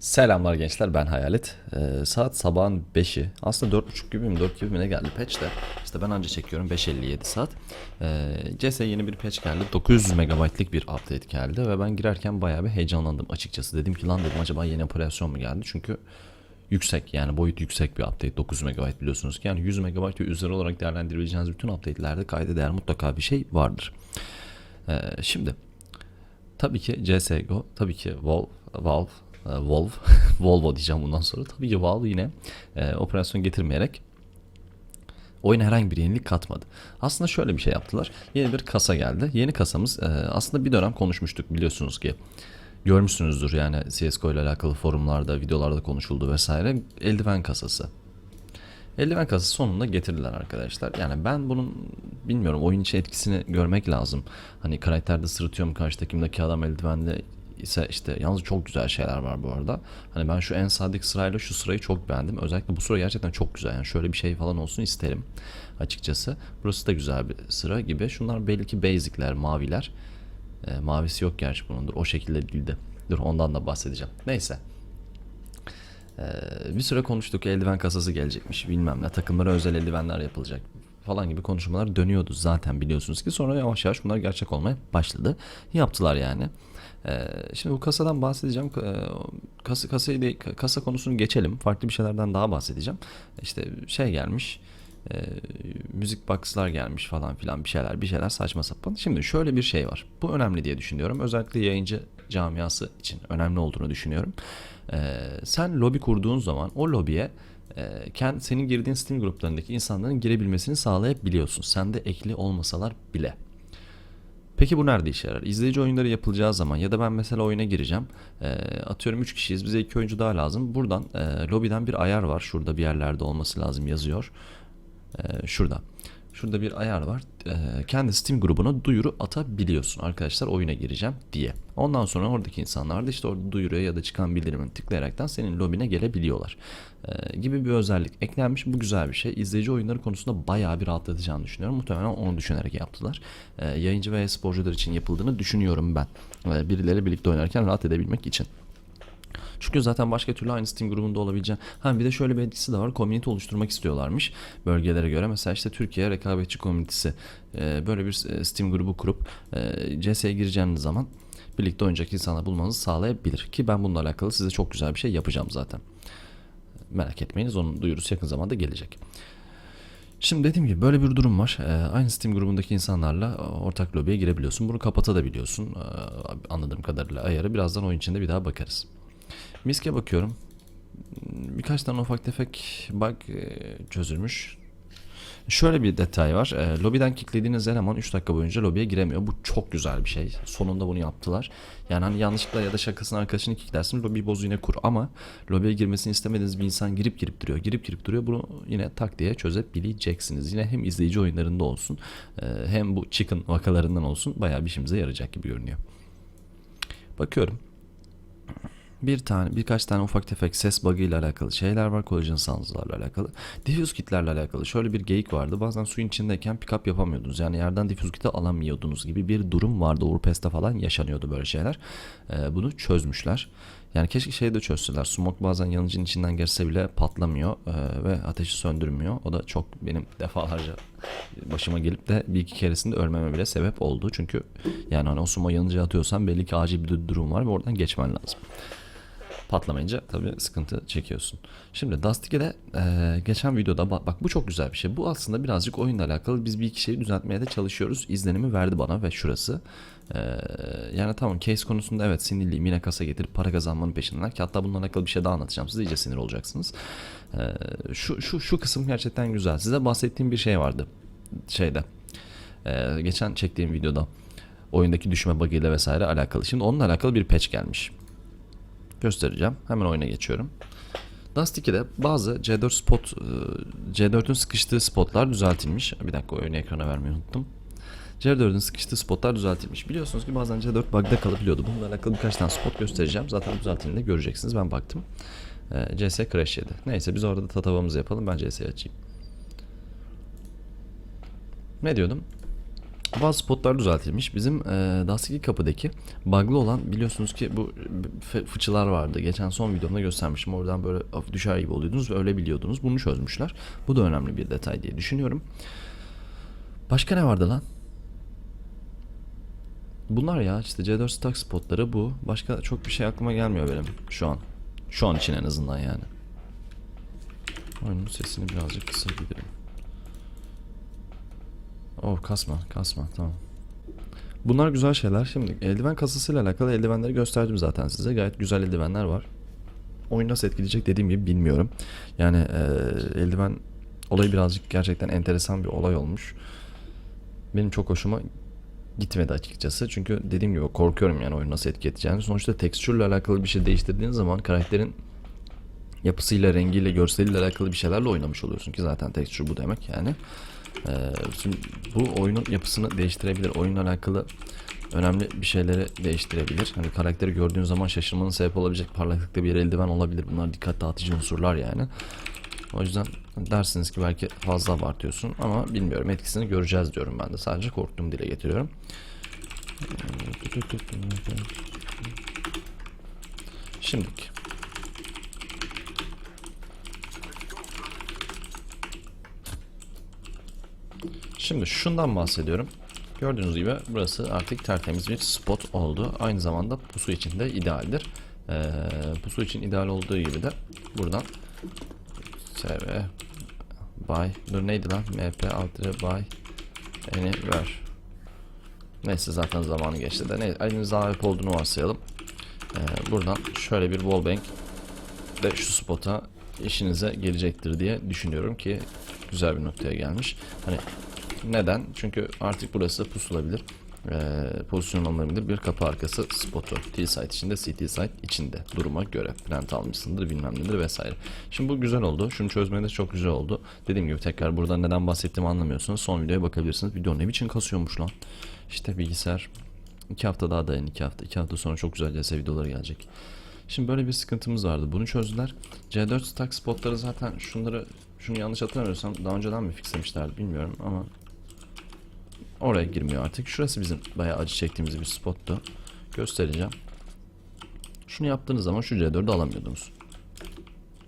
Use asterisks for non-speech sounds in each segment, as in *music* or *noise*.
Selamlar gençler ben Hayalet. Ee, saat sabahın 5'i. Aslında 4.30 gibi mi 4 gibi mi ne geldi patch de. İşte ben anca çekiyorum 5.57 saat. Ee, CS yeni bir patch geldi. 900 MB'lik bir update geldi ve ben girerken bayağı bir heyecanlandım açıkçası. Dedim ki lan dedim acaba yeni operasyon mu geldi? Çünkü yüksek yani boyut yüksek bir update 900 MB biliyorsunuz ki yani 100 MB ve üzeri olarak değerlendirebileceğiniz bütün update'lerde kayda değer mutlaka bir şey vardır. Ee, şimdi tabii ki CSGO, tabii ki Valve, Valve, Volvo, *laughs* Volvo diyeceğim bundan sonra. Tabii ki Valve yine e, operasyon getirmeyerek oyuna herhangi bir yenilik katmadı. Aslında şöyle bir şey yaptılar. Yeni bir kasa geldi. Yeni kasamız e, aslında bir dönem konuşmuştuk biliyorsunuz ki. Görmüşsünüzdür yani CSGO ile alakalı forumlarda, videolarda konuşuldu vesaire. Eldiven kasası. Eldiven kasası sonunda getirdiler arkadaşlar. Yani ben bunun bilmiyorum oyun içi etkisini görmek lazım. Hani karakterde sırıtıyorum karşıdakimdeki adam eldivende ise işte yalnız çok güzel şeyler var bu arada. Hani ben şu en sadık sırayla şu sırayı çok beğendim. Özellikle bu sıra gerçekten çok güzel. Yani şöyle bir şey falan olsun isterim açıkçası. Burası da güzel bir sıra gibi. Şunlar belki basic'ler, maviler. E, mavisi yok gerçi bunundur. O şekilde değildi. Dur ondan da bahsedeceğim. Neyse. Ee, bir süre konuştuk eldiven kasası gelecekmiş bilmem ne takımlara özel eldivenler yapılacak falan gibi konuşmalar dönüyordu zaten biliyorsunuz ki sonra yavaş yavaş bunlar gerçek olmaya başladı. Yaptılar yani. Ee, şimdi bu kasadan bahsedeceğim. Ee, Kasa, kasayı değil, kasa konusunu geçelim. Farklı bir şeylerden daha bahsedeceğim. İşte şey gelmiş. E, müzik box'lar gelmiş falan filan bir şeyler bir şeyler saçma sapan. Şimdi şöyle bir şey var. Bu önemli diye düşünüyorum. Özellikle yayıncı camiası için önemli olduğunu düşünüyorum. Ee, sen lobi kurduğun zaman o lobiye kendi, senin girdiğin Steam gruplarındaki insanların girebilmesini sağlayabiliyorsun. Sen de ekli olmasalar bile. Peki bu nerede işe yarar? İzleyici oyunları yapılacağı zaman ya da ben mesela oyuna gireceğim. E, atıyorum 3 kişiyiz bize 2 oyuncu daha lazım. Buradan e, lobiden bir ayar var. Şurada bir yerlerde olması lazım yazıyor. E, şurada. Şurada bir ayar var. E, kendi Steam grubuna duyuru atabiliyorsun. Arkadaşlar oyuna gireceğim diye. Ondan sonra oradaki insanlar da işte orada duyuruya ya da çıkan bildirimini tıklayaraktan senin lobine gelebiliyorlar. E, gibi bir özellik eklenmiş. Bu güzel bir şey. İzleyici oyunları konusunda bayağı bir rahatlatacağını düşünüyorum. Muhtemelen onu düşünerek yaptılar. E, yayıncı ve sporcular için yapıldığını düşünüyorum ben. E, birileriyle birlikte oynarken rahat edebilmek için. Çünkü zaten başka türlü aynı Steam grubunda olabileceğin. Ha bir de şöyle bir etkisi de var. Community oluşturmak istiyorlarmış bölgelere göre. Mesela işte Türkiye rekabetçi komünitesi e, böyle bir e, Steam grubu kurup e, CS'ye gireceğiniz zaman birlikte oynayacak insanlar bulmanızı sağlayabilir. Ki ben bununla alakalı size çok güzel bir şey yapacağım zaten. Merak etmeyiniz onun duyurusu yakın zamanda gelecek. Şimdi dediğim gibi böyle bir durum var. Ee, aynı Steam grubundaki insanlarla ortak lobiye girebiliyorsun. Bunu kapatabiliyorsun. Ee, anladığım kadarıyla ayarı. Birazdan oyun içinde bir daha bakarız. Miske bakıyorum. Birkaç tane ufak tefek bug e, çözülmüş. Şöyle bir detay var. E, lobiden kilitlediğiniz eleman 3 dakika boyunca lobiye giremiyor. Bu çok güzel bir şey. Sonunda bunu yaptılar. Yani hani yanlışlıkla ya da şakasına arkadaşını kilitlersin lobi bozu yine kur. Ama lobiye girmesini istemediğiniz bir insan girip girip duruyor. Girip girip duruyor. Bunu yine tak diye çözebileceksiniz. Yine hem izleyici oyunlarında olsun e, hem bu chicken vakalarından olsun bayağı bir işimize yarayacak gibi görünüyor. Bakıyorum bir tane birkaç tane ufak tefek ses bug'ı ile alakalı şeyler var. Collagen sounds'larla alakalı. Diffuse kitlerle alakalı şöyle bir geyik vardı. Bazen suyun içindeyken pick up yapamıyordunuz. Yani yerden diffuse kiti alamıyordunuz gibi bir durum vardı. Overpass'te falan yaşanıyordu böyle şeyler. Ee, bunu çözmüşler. Yani keşke şeyi de çözseler. Smoke bazen yanıcının içinden geçse bile patlamıyor e, ve ateşi söndürmüyor. O da çok benim defalarca başıma gelip de bir iki keresinde ölmeme bile sebep oldu. Çünkü yani hani o smoke yanıcıya atıyorsan belli ki acil bir durum var ve oradan geçmen lazım patlamayınca tabii sıkıntı çekiyorsun. Şimdi Dust 2'de e, geçen videoda bak, bak bu çok güzel bir şey. Bu aslında birazcık oyunla alakalı biz bir iki şeyi düzeltmeye de çalışıyoruz. İzlenimi verdi bana ve şurası. E, yani tamam case konusunda evet sinirliyim yine kasa getirip para kazanmanın peşindeler ki hatta bununla alakalı bir şey daha anlatacağım. Siz iyice sinir olacaksınız. E, şu, şu, şu kısım gerçekten güzel. Size bahsettiğim bir şey vardı şeyde. E, geçen çektiğim videoda oyundaki düşme bug'ıyla vesaire alakalı. Şimdi onunla alakalı bir patch gelmiş göstereceğim. Hemen oyuna geçiyorum. Dust 2'de bazı C4 spot C4'ün sıkıştığı spotlar düzeltilmiş. Bir dakika oyunu ekrana vermeyi unuttum. C4'ün sıkıştığı spotlar düzeltilmiş. Biliyorsunuz ki bazen C4 bug'da kalabiliyordu. Bununla alakalı birkaç tane spot göstereceğim. Zaten düzeltildiğinde göreceksiniz. Ben baktım. CS crash yedi. Neyse biz orada tatavamızı yapalım. Ben CS'yi açayım. Ne diyordum? Bazı spotlar düzeltilmiş. Bizim e, Dust 2 kapıdaki bug'lı olan biliyorsunuz ki bu fıçılar vardı. Geçen son videomda göstermiştim. Oradan böyle düşer gibi oluyordunuz ve öyle biliyordunuz. Bunu çözmüşler. Bu da önemli bir detay diye düşünüyorum. Başka ne vardı lan? Bunlar ya işte C4 stack spotları bu. Başka çok bir şey aklıma gelmiyor benim şu an. Şu an için en azından yani. Oyunun sesini birazcık kısabilirim. Oh kasma kasma tamam. Bunlar güzel şeyler. Şimdi eldiven kasasıyla alakalı eldivenleri gösterdim zaten size. Gayet güzel eldivenler var. Oyun nasıl etkileyecek dediğim gibi bilmiyorum. Yani eee, eldiven olayı birazcık gerçekten enteresan bir olay olmuş. Benim çok hoşuma gitmedi açıkçası. Çünkü dediğim gibi korkuyorum yani oyun nasıl etki edeceğini. Sonuçta tekstürle alakalı bir şey değiştirdiğin zaman karakterin yapısıyla, rengiyle, görseliyle alakalı bir şeylerle oynamış oluyorsun ki zaten tekstür bu demek yani. Ee, şimdi bu oyunun yapısını değiştirebilir. Oyunla alakalı önemli bir şeyleri değiştirebilir. Hani karakteri gördüğün zaman şaşırmanın sebep olabilecek parlaklıkta bir eldiven olabilir. Bunlar dikkat dağıtıcı unsurlar yani. O yüzden dersiniz ki belki fazla abartıyorsun ama bilmiyorum etkisini göreceğiz diyorum ben de. Sadece korktuğumu dile getiriyorum. Şimdiki. Şimdi şundan bahsediyorum. Gördüğünüz gibi burası artık tertemiz bir spot oldu. Aynı zamanda pusu için de idealdir. Ee, pusu için ideal olduğu gibi de buradan SV Bay dur neydi lan MP altı Bay Eni ver Neyse zaten zamanı geçti de ne elimizde AWP olduğunu varsayalım Ee, Buradan şöyle bir wallbang de şu spota işinize gelecektir diye düşünüyorum ki güzel bir noktaya gelmiş. Hani neden? Çünkü artık burası pusulabilir. Ee, pozisyon alınabilir bir kapı arkası spotu. T-site içinde, CT-site içinde. Duruma göre. Plant almışsındır bilmem nedir vesaire. Şimdi bu güzel oldu. Şunu çözmede çok güzel oldu. Dediğim gibi tekrar burada neden bahsettiğimi anlamıyorsunuz. Son videoya bakabilirsiniz. Video ne biçim kasıyormuş lan. İşte bilgisayar. iki hafta daha dayan iki hafta. iki hafta sonra çok güzel CS videoları gelecek. Şimdi böyle bir sıkıntımız vardı. Bunu çözdüler. C4 stack spotları zaten şunları şunu yanlış hatırlamıyorsam daha önceden mi fixlemişlerdi bilmiyorum ama oraya girmiyor artık. Şurası bizim bayağı acı çektiğimiz bir spottu. Göstereceğim. Şunu yaptığınız zaman şu C4'ü alamıyordunuz.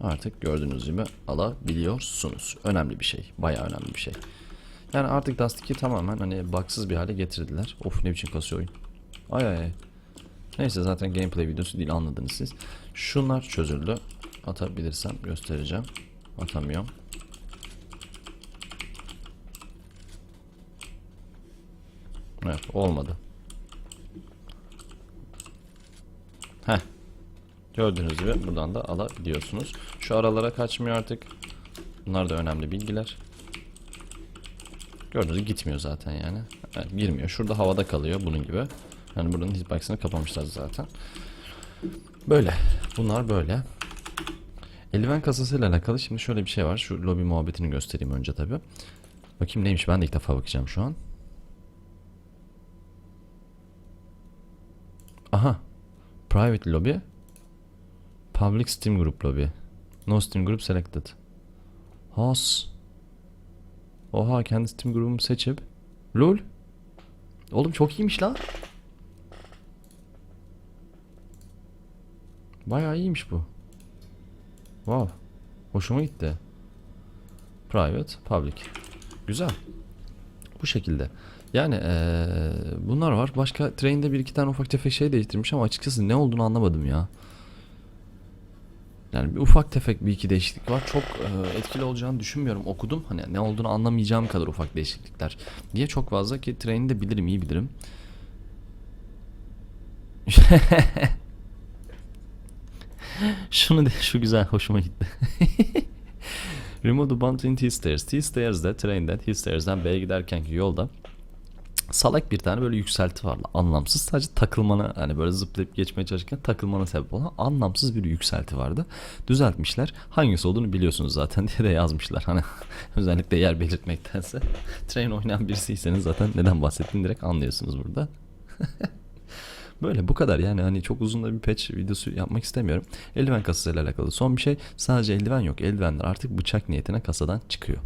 Artık gördüğünüz gibi alabiliyorsunuz. Önemli bir şey. Bayağı önemli bir şey. Yani artık Dust 2 tamamen hani baksız bir hale getirdiler. Of ne biçim kasıyor oyun. Ay ay ay. Neyse zaten gameplay videosu değil anladınız siz. Şunlar çözüldü. Atabilirsem göstereceğim. Atamıyorum. Evet olmadı. Heh. Gördüğünüz gibi buradan da alabiliyorsunuz. Şu aralara kaçmıyor artık. Bunlar da önemli bilgiler. Gördüğünüz gibi gitmiyor zaten yani. Evet, girmiyor. Şurada havada kalıyor bunun gibi. Yani buranın hitbox'ını kapamışlar zaten. Böyle. Bunlar böyle. Eldiven kasasıyla alakalı şimdi şöyle bir şey var. Şu lobi muhabbetini göstereyim önce tabi. Bakayım neymiş ben de ilk defa bakacağım şu an. Aha. Private lobby. Public Steam Group lobby. No Steam Group selected. Has. Oha kendi Steam grubumu seçip. Lol. Oğlum çok iyiymiş lan. Bayağı iyiymiş bu. Wow. Hoşuma gitti. Private, public. Güzel. Bu şekilde. Yani eee, bunlar var. Başka train'de bir iki tane ufak tefek şey değiştirmiş ama açıkçası ne olduğunu anlamadım ya. Yani bir ufak tefek bir iki değişiklik var. Çok eee, etkili olacağını düşünmüyorum. Okudum. Hani ne olduğunu anlamayacağım kadar ufak değişiklikler. Diye çok fazla ki train'i de bilirim, iyi bilirim. *laughs* Şunu de şu güzel hoşuma gitti. *laughs* Remove the bump in T-stairs. T-stairs'de train'den T-stairs'den B'ye giderkenki yolda salak bir tane böyle yükselti var. Anlamsız sadece takılmana hani böyle zıplayıp geçmeye çalışırken takılmana sebep olan anlamsız bir yükselti vardı. Düzeltmişler. Hangisi olduğunu biliyorsunuz zaten *laughs* diye de yazmışlar. Hani *laughs* özellikle yer belirtmektense. *laughs* Train oynayan birisiyseniz zaten neden bahsettiğini direkt anlıyorsunuz burada. Böyle bu kadar yani hani çok uzun da bir patch videosu yapmak istemiyorum. Eldiven kasasıyla alakalı son bir şey sadece eldiven yok. Eldivenler artık bıçak niyetine kasadan çıkıyor.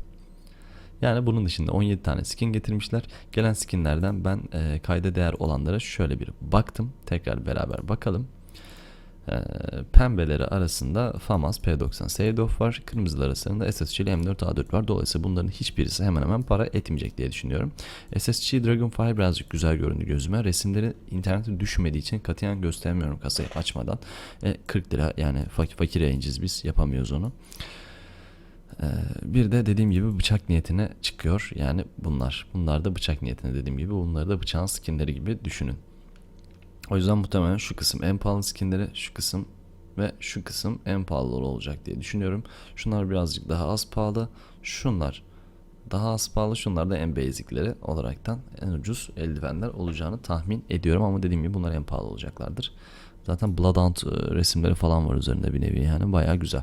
Yani bunun dışında 17 tane skin getirmişler. Gelen skinlerden ben e, kayda değer olanlara şöyle bir baktım. Tekrar beraber bakalım. Ee, pembeleri arasında FAMAS P90 Saved Off var. Kırmızılar arasında SSG ile M4A4 var. Dolayısıyla bunların hiçbirisi hemen hemen para etmeyecek diye düşünüyorum. SSG Dragonfire birazcık güzel göründü gözüme. Resimleri internete düşmediği için katiyen göstermiyorum kasayı açmadan. E, 40 lira yani fakir, fakir yayıncıyız biz yapamıyoruz onu. Ee, bir de dediğim gibi bıçak niyetine çıkıyor. Yani bunlar. Bunlar da bıçak niyetine dediğim gibi. Bunları da bıçağın skinleri gibi düşünün. O yüzden muhtemelen şu kısım en pahalı skinleri, şu kısım ve şu kısım en pahalı olacak diye düşünüyorum. Şunlar birazcık daha az pahalı. Şunlar daha az pahalı. Şunlar da en basicleri olaraktan en ucuz eldivenler olacağını tahmin ediyorum. Ama dediğim gibi bunlar en pahalı olacaklardır. Zaten Bloodhound e, resimleri falan var üzerinde bir nevi yani bayağı güzel.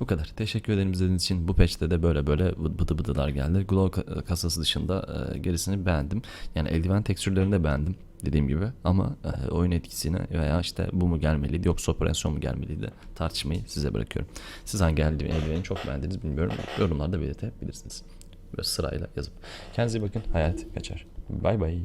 Bu kadar. Teşekkür ederim izlediğiniz için. Bu patch'te de böyle böyle bıdı bıdılar geldi. Glow ka- kasası dışında e, gerisini beğendim. Yani eldiven tekstürlerini de beğendim dediğim gibi ama e, oyun etkisini veya işte bu mu gelmeliydi yoksa operasyon mu gelmeliydi tartışmayı size bırakıyorum. Siz hangi eldiven- eldiveni çok beğendiniz bilmiyorum. Yorumlarda belirtebilirsiniz. Böyle sırayla yazıp. Kendinize bakın. Hayat kaçar. Bay bay.